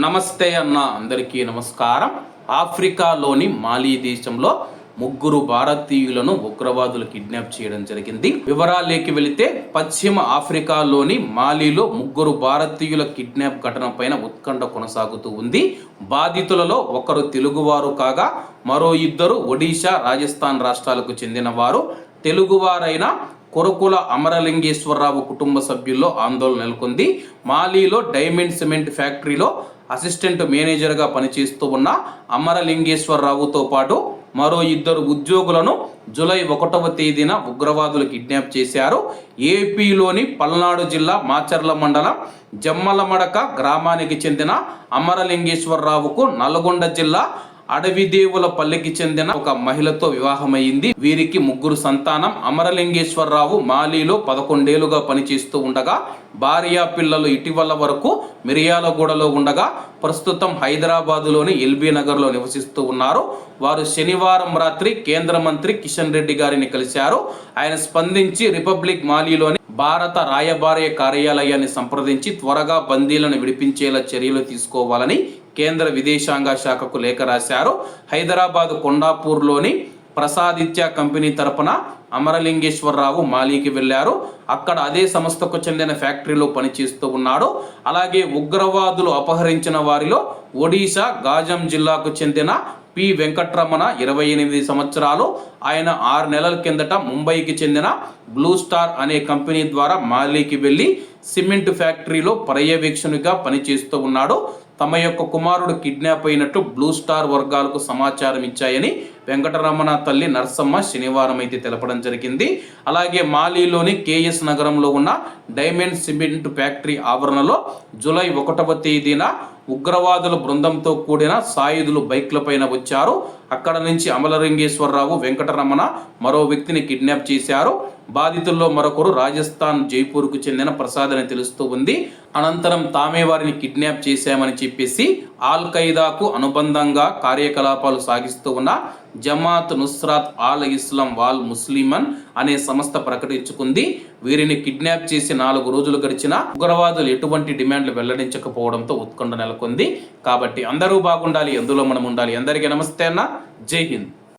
నమస్తే అన్న అందరికీ నమస్కారం. ఆఫ్రికాలోని మాలీ దేశంలో ముగ్గురు భారతీయులను ఉగ్రవాదులు కిడ్నాప్ చేయడం జరిగింది. వివరాలేకి వెళితే పశ్చిమ ఆఫ్రికాలోని మాలీలో ముగ్గురు భారతీయుల కిడ్నాప్ ఘటన పైన ఉత్కంఠ కొనసాగుతూ ఉంది. బాధితులలో ఒకరు తెలుగువారు కాగా మరో ఇద్దరు ఒడిశా రాజస్థాన్ రాష్ట్రాలకు చెందిన వారు తెలుగువారైన కొరకుల అమరలింగేశ్వరరావు కుటుంబ సభ్యుల్లో ఆందోళన నెలకొంది. మాలీలో డైమండ్ సిమెంట్ ఫ్యాక్టరీలో అసిస్టెంట్ మేనేజర్గా పనిచేస్తూ ఉన్న అమరలింగేశ్వరరావుతో పాటు మరో ఇద్దరు ఉద్యోగులను జూలై ఒకటవ తేదీన ఉగ్రవాదులు కిడ్నాప్ చేశారు. ఏపీలోని పల్నాడు జిల్లా మాచర్ల మండలం జమ్మలమడక గ్రామానికి చెందిన అమరలింగేశ్వరరావుకు నల్గొండ జిల్లా అడవిదేవుల పల్లెకి చెందిన ఒక మహిళతో వివాహమైంది. వీరికి ముగ్గురు సంతానం. అమరలింగేశ్వరరావు మాలీలో పదకొండేళ్ళుగా పనిచేస్తూ ఉండగా భార్య పిల్లలు ఇటీవల వరకు మిరియాలగూడలో ఉండగా ప్రస్తుతం హైదరాబాదులోని ఎల్బీ నగర్లో నివసిస్తూ ఉన్నారు. వారు శనివారం రాత్రి కేంద్ర మంత్రి కిషన్ రెడ్డి గారిని కలిశారు. ఆయన స్పందించి రిపబ్లిక్ మాలీలోని భారత రాయబార్య కార్యాలయాన్ని సంప్రదించి త్వరగా బందీలను విడిపించేలా చర్యలు తీసుకోవాలని కేంద్ర విదేశాంగ శాఖకు లేఖ రాశారు. హైదరాబాద్ కొండాపూర్లోని ప్రసాదిత్య కంపెనీ తరపున అమరలింగేశ్వరరావు మాలీకి వెళ్ళారు. అక్కడ అదే సంస్థకు చెందిన ఫ్యాక్టరీలో పనిచేస్తూ ఉన్నాడు. అలాగే ఉగ్రవాదులు అపహరించిన వారిలో ఒడిశా గాజం జిల్లాకు చెందిన పి. వెంకట్రమణ ఇరవై ఎనిమిది సంవత్సరాలు. ఆయన ఆరు నెలల కిందట ముంబైకి చెందిన బ్లూ స్టార్ అనే కంపెనీ ద్వారా మాలీకి వెళ్ళి సిమెంట్ ఫ్యాక్టరీలో పర్యవేక్షణగా పనిచేస్తూ ఉన్నాడు. తమ యొక్క కుమారుడు కిడ్నాప్ అయినట్టు బ్లూ స్టార్ వర్గాలకు సమాచారం ఇచ్చాయని వెంకటరమణ తల్లి నర్సమ్మ శనివారం అయితే తెలపడం జరిగింది. అలాగే మాలీలోని కేఎస్ నగరంలో ఉన్న డైమండ్ సిమెంట్ ఫ్యాక్టరీ ఆవరణలో జూలై ఒకటవ తేదీన ఉగ్రవాదుల బృందంతో కూడిన సాయుధులు బైక్లపైన వచ్చారు. అక్కడ నుంచి అమలలింగేశ్వరరావు వెంకటరమణ మరో వ్యక్తిని కిడ్నాప్ చేశారు. బాధితుల్లో మరొకరు రాజస్థాన్ జైపూర్కు చెందిన ప్రసాద్ అని తెలుస్తూ ఉంది. అనంతరం తామే వారిని కిడ్నాప్ చేశామని చెప్పేసి ఆల్ ఖైదాకు అనుబంధంగా కార్యకలాపాలు సాగిస్తూ ఉన్న Jamaat Nusrat al Islam wal Muslimin అనే సంస్థ ప్రకటించుకుంది. వీరిని కిడ్నాప్ చేసి నాలుగు రోజులు గడిచిన ఉగ్రవాదులు ఎటువంటి డిమాండ్లు వెల్లడించకపోవడంతో ఉత్కంఠ నెలకొంది. కాబట్టి అందరూ బాగుండాలి ఎందులో మనం ఉండాలి? అందరికీ నమస్తే అన్న. జై హింద్.